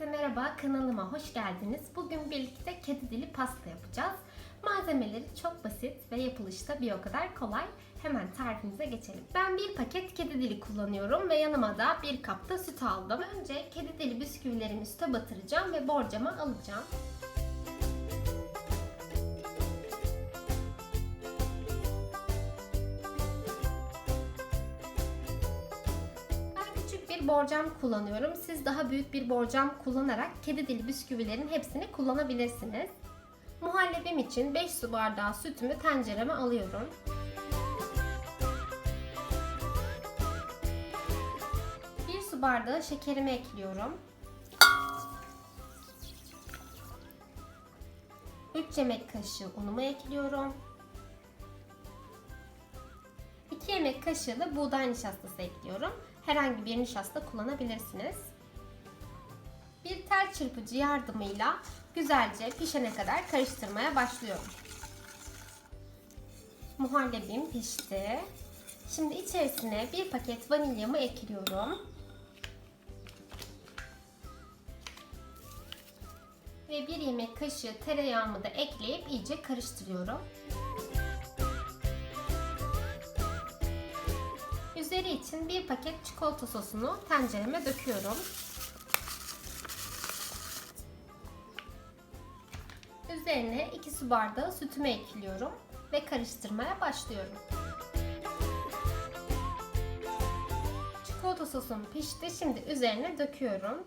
Merhaba kanalıma hoş geldiniz. Bugün birlikte kedi dili pasta yapacağız. Malzemeleri çok basit ve yapılışta bir o kadar kolay. Hemen tarifimize geçelim. Ben bir paket kedi dili kullanıyorum ve yanıma da bir kap da süt aldım. Önce kedi dili bisküvilerimi süte batıracağım ve borcama alacağım. Bir borcam kullanıyorum. Siz daha büyük bir borcam kullanarak kedi dili bisküvilerin hepsini kullanabilirsiniz. Muhallebim için 5 su bardağı sütümü tencereme alıyorum. Bir su bardağı şekerimi ekliyorum. 3 yemek kaşığı unumu ekliyorum. 2 yemek kaşığı da buğday nişastası ekliyorum. Herhangi bir nişasta kullanabilirsiniz. Bir tel çırpıcı yardımıyla güzelce pişene kadar karıştırmaya başlıyorum. Muhallebim pişti. Şimdi içerisine bir paket vanilyamı ekliyorum. Ve bir yemek kaşığı tereyağımı da ekleyip iyice karıştırıyorum. Üzeri için bir paket çikolata sosunu tencereme döküyorum. Üzerine 2 su bardağı sütümü ekliyorum ve karıştırmaya başlıyorum. Çikolata sosum pişti. Şimdi üzerine döküyorum.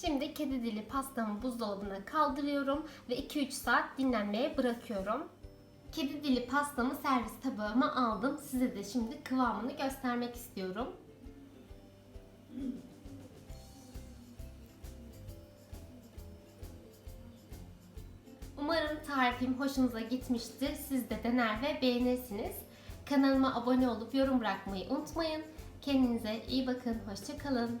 Şimdi kedi dili pastamı buzdolabına kaldırıyorum ve 2-3 saat dinlenmeye bırakıyorum. Kedi dili pastamı servis tabağıma aldım. Size de şimdi kıvamını göstermek istiyorum. Umarım tarifim hoşunuza gitmiştir. Siz de dener ve beğenirsiniz. Kanalıma abone olup yorum bırakmayı unutmayın. Kendinize iyi bakın. Hoşçakalın.